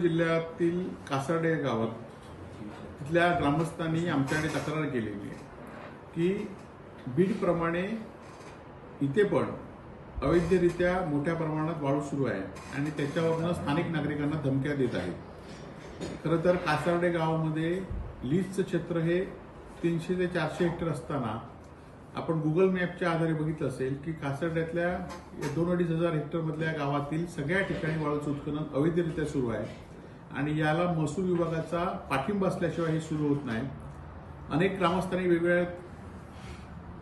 जिल्ह्यातील कासार्डे गावात तिथल्या ग्रामस्थांनी आमच्याकडे तक्रार केलेली आहे की बीडप्रमाणे इथे पण अवैधरित्या मोठ्या प्रमाणात वाळू सुरू आहे आणि त्याच्यावरनं स्थानिक नागरिकांना धमक्या देत आहेत. खरं तर कासार्डे गावामध्ये लीजचं क्षेत्र हे तीनशे ते चारशे हेक्टर असताना आपण गुगल मॅपच्या आधारे बघितलं असेल की कासार्ड्यातल्या दोन अडीच हजार हेक्टरमधल्या गावातील सगळ्या ठिकाणी वाळूचं उत्खनन अवैधरित्या सुरू आहे. आणि याला महसूल विभागाचा पाठिंबा असल्याशिवाय हे सुरू होत नाही. अनेक ग्रामस्थांनी वेगवेगळ्या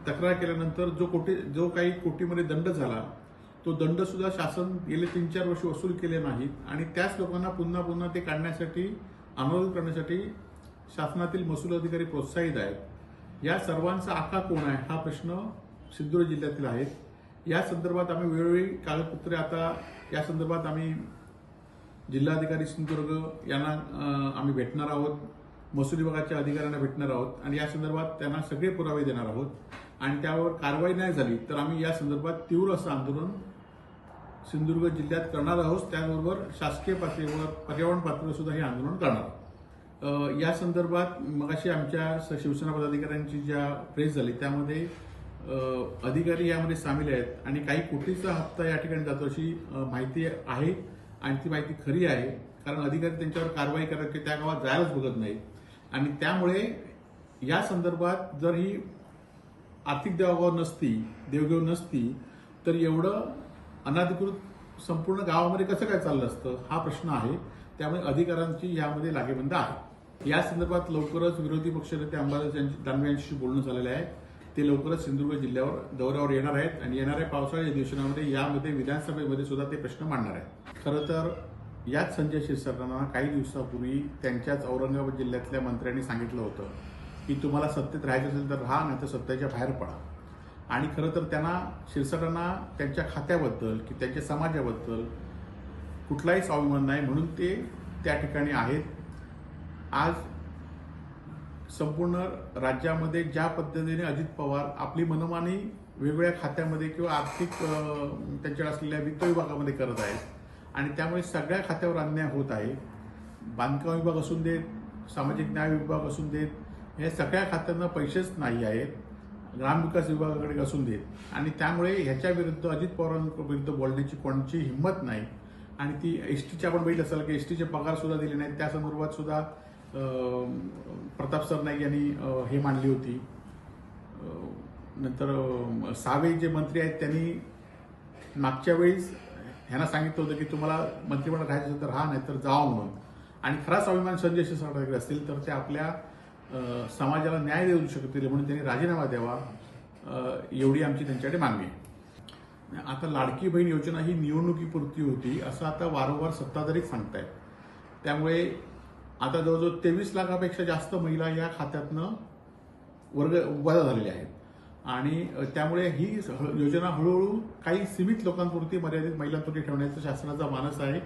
तक्रार केल्यानंतर जो कोटी जो काही कोटीमध्ये दंड झाला तो दंडसुद्धा शासन गेले तीन चार वर्ष वसूल केले नाहीत आणि त्याच लोकांना पुन्हा पुन्हा ते काढण्यासाठी अनुरोध करण्यासाठी शासनातील महसूल अधिकारी प्रोत्साहित आहेत. या सर्वांचा आका कोण आहे हा प्रश्न सिंधुदुर्ग जिल्ह्यातील आहेत या संदर्भात आम्ही वेळोवेळी कागदपत्रे आता या संदर्भात आम्ही जिल्हाधिकारी सिंधुदुर्ग यांना आम्ही भेटणार आहोत. महसूल विभागाच्या अधिकाऱ्यांना भेटणार आहोत. आणि या संदर्भात त्यांना सगळे पुरावे देणार आहोत. आणि त्यावर कारवाई नाही झाली तर आम्ही या संदर्भात तीव्र असं आंदोलन सिंधुदुर्ग जिल्ह्यात करणार आहोत. त्याचबरोबर शासकीय पातळीवर पर्यावरण पातळीवर सुद्धा हे आंदोलन करणार आहोत. या संदर्भात मगाशी आमच्या स- शिवसेना पदाधिकाऱ्यांची ज्या प्रेस झाली त्यामध्ये अधिकारी यामध्ये सामील आहेत. आणि काही कोटीचा हप्ता या ठिकाणी जातो अशी माहिती आहे. आणि ती माहिती खरी आहे. कारण अधिकारी त्यांच्यावर कारवाई करत की त्या गावात जायलाच बघत नाही आणि त्यामुळे या संदर्भात जर ही आर्थिक देवाभाव नसती देवघेव नसती तर एवढं अनाधिकृत संपूर्ण गावामध्ये कसं काय चाललं असतं हा प्रश्न आहे. त्यामुळे अधिकाऱ्यांची यामध्ये लागेबंद आहे. या संदर्भात लवकरच विरोधी पक्षनेते अंबादास यांची- दानवे यांच्याशी बोलणं झालेलं आहे. ते लवकरच सिंधुदुर्ग जिल्ह्यावर दौऱ्यावर येणार आहेत आणि येणाऱ्या पावसाळ्या अधिवेशनामध्ये यामध्ये विधानसभेमध्ये सुद्धा ते प्रश्न मांडणार आहेत. खरं तर याच संजय क्षीरसागरांना काही दिवसापूर्वी त्यांच्याच औरंगाबाद जिल्ह्यातल्या मंत्र्यांनी सांगितलं होतं की तुम्हाला सत्तेत राहायचं असेल तर राहा नाही तर सत्तेच्या बाहेर पडा. आणि खरं तर त्यांना शिरसरांना त्यांच्या खात्याबद्दल की त्यांच्या समाजाबद्दल कुठलाही स्वाभिमान नाही म्हणून ते त्या ठिकाणी आहेत. आज संपूर्ण राज्यामध्ये ज्या पद्धतीने अजित पवार आपली मनमानी वेगवेगळ्या खात्यामध्ये किंवा आर्थिक त्यांच्याकडे असलेल्या वित्त विभागामध्ये करत आहेत आणि त्यामुळे सगळ्या खात्यावर अन्याय होत आहे. बांधकाम विभाग असून देत सामाजिक न्याय विभाग असून देत हे सगळ्या खात्यांना पैसेच नाही आहेत. ग्रामविकास विभागाकडे असून देत. आणि त्यामुळे ह्याच्या विरुद्ध अजित पवारांविरुद्ध बोलण्याची कोणाची हिंमत नाही. आणि ती एस टीची आपण बघितलं असाल की एस टीचे पगारसुद्धा दिले नाहीत. त्या संदर्भात सुद्धा प्रताप सरनाईक यांनी हे मांडली होती. नंतर सावे जे मंत्री आहेत त्यांनी मागच्या वेळीस ह्यांना सांगितलं होतं की तुम्हाला मंत्रिमंडळ राहायचं असेल तर राहा नाही तर जावं म्हणून. आणि खरा स्वाभिमान संजय शिरसागरकडे असतील तर ते आपल्या समाजाला न्याय देऊ शकतील म्हणून त्यांनी राजीनामा द्यावा एवढी आमची त्यांच्याकडे मागणी आहे. आता लाडकी बहीण योजना ही निवडणुकीपुरती होती असं आता वारंवार सत्ताधारीच सांगतायत. त्यामुळे आता जवळजवळ तेवीस लाखापेक्षा जास्त महिला या खात्यातनं वर्ग वजा झालेल्या आहेत. आणि त्यामुळे ही योजना हळूहळू काही सीमित लोकांपुरती मर्यादित महिलांपुरती ठेवण्याचा शासनाचा मानस आहे.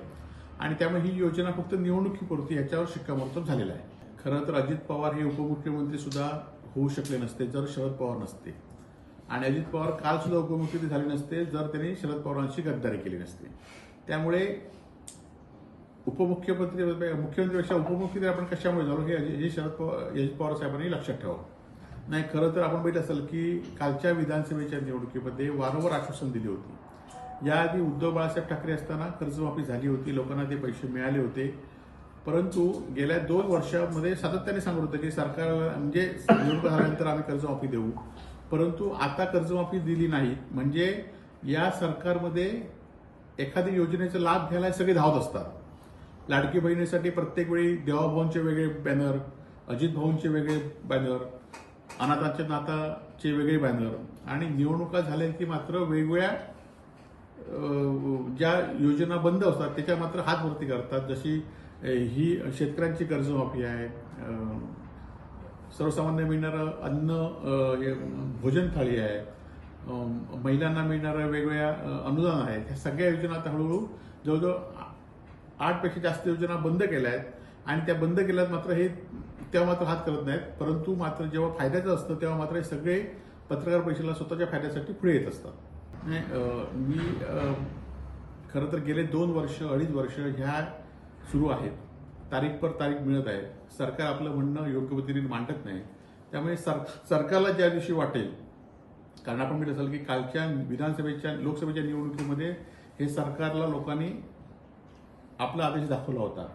आणि त्यामुळे ही योजना फक्त निवडणुकीपुरती याच्यावर शिक्कामोर्तब झालेला आहे. खरं तर अजित पवार हे उपमुख्यमंत्री सुद्धा होऊ शकले नसते जर शरद पवार नसते. आणि अजित पवार काल सुद्धा उपमुख्यमंत्री झाले नसते जर त्यांनी शरद पवारांशी गद्दारी केली नसते. त्यामुळे उपमुख्यमंत्री मुख्यमंत्रीपेक्षा उपमुख्यमंत्री आपण कशामुळे झालो हे हे शरद पवार यश पवार साहेबांनी लक्षात ठेवावं नाही खरं तर आपण बघितलं असेल की कालच्या विधानसभेच्या निवडणुकीमध्ये वारंवार आश्वासन दिली होती. याआधी उद्धव बाळासाहेब ठाकरे असताना कर्जमाफी झाली होती लोकांना ते पैसे मिळाले होते. परंतु गेल्या दोन वर्षामध्ये सातत्याने सांगत होतं की सरकार म्हणजे निवडणूक झाल्यानंतर आम्ही कर्जमाफी देऊ. परंतु आता कर्जमाफी दिली नाही. म्हणजे या सरकारमध्ये एखादी योजनेचा लाभ घ्यायला सगळे धावत असतात. लाडकी बहिणीसाठी प्रत्येक वेळी देवाभाऊंचे वेगळे बॅनर अजित भाऊंचे वेगळे बॅनर अनाथांच्या नाताचे वेगळे बॅनर आणि निवडणुका झाल्या की मात्र वेगवेगळ्या ज्या योजना बंद असतात त्याच्या मात्र हात वरती करतात. जशी ही शेतकऱ्यांची कर्जमाफी आहे सर्वसामान्य मिळणारं अन्न हे, भोजन थाळी आहे महिलांना मिळणारं वेगवेगळ्या अनुदान आहे ह्या सगळ्या योजना आता हळूहळू जवळजवळ आठपेक्षा जास्त योजना बंद केल्या आहेत. आणि त्या बंद केल्यात मात्र हे तेव्हा मात्र हात करत नाहीत. परंतु मात्र जेव्हा फायद्याचं असतं तेव्हा मात्र हे सगळे पत्रकार परिषदेला स्वतःच्या फायद्यासाठी पुढे येत असतात. मी खरं तर गेले दोन वर्ष अडीच वर्ष ह्या सुरू आहेत. तारीख पर तारीख मिळत आहे. सरकार आपलं म्हणणं योग्य पद्धतीने मांडत नाही. त्यामुळे सर सरकारला ज्या दिवशी वाटेल कारण आपण म्हणत असाल की कालच्या विधानसभेच्या लोकसभेच्या निवडणुकीमध्ये हे सरकारला लोकांनी आपला आदेश दाखवला होता.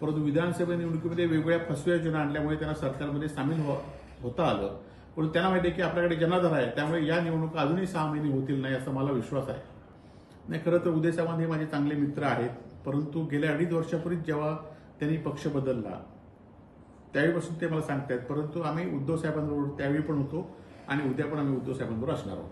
परंतु विधानसभा निवडणुकीमध्ये वेगवेगळ्या फसव्या योजना आणल्यामुळे त्यांना सरकारमध्ये सामील हो- होता आलं. परंतु त्यांना माहिती आहे की आपल्याकडे जनाधार आहे त्यामुळे या निवडणुका अजूनही सहा महिने होतील नाही असा मला विश्वास आहे. नाही खरं तर उदय सावंत हे माझे चांगले मित्र आहेत परंतु गेल्या अडीच वर्षापूर्वीच जेव्हा त्यांनी पक्ष बदलला त्यावेळीपासून ते मला सांगतायत परंतु आम्ही उद्धव साहेबांबरोबर त्यावेळी पण होतो आणि उद्या पण आम्ही उद्धव साहेबांबरोबर असणार आहोत.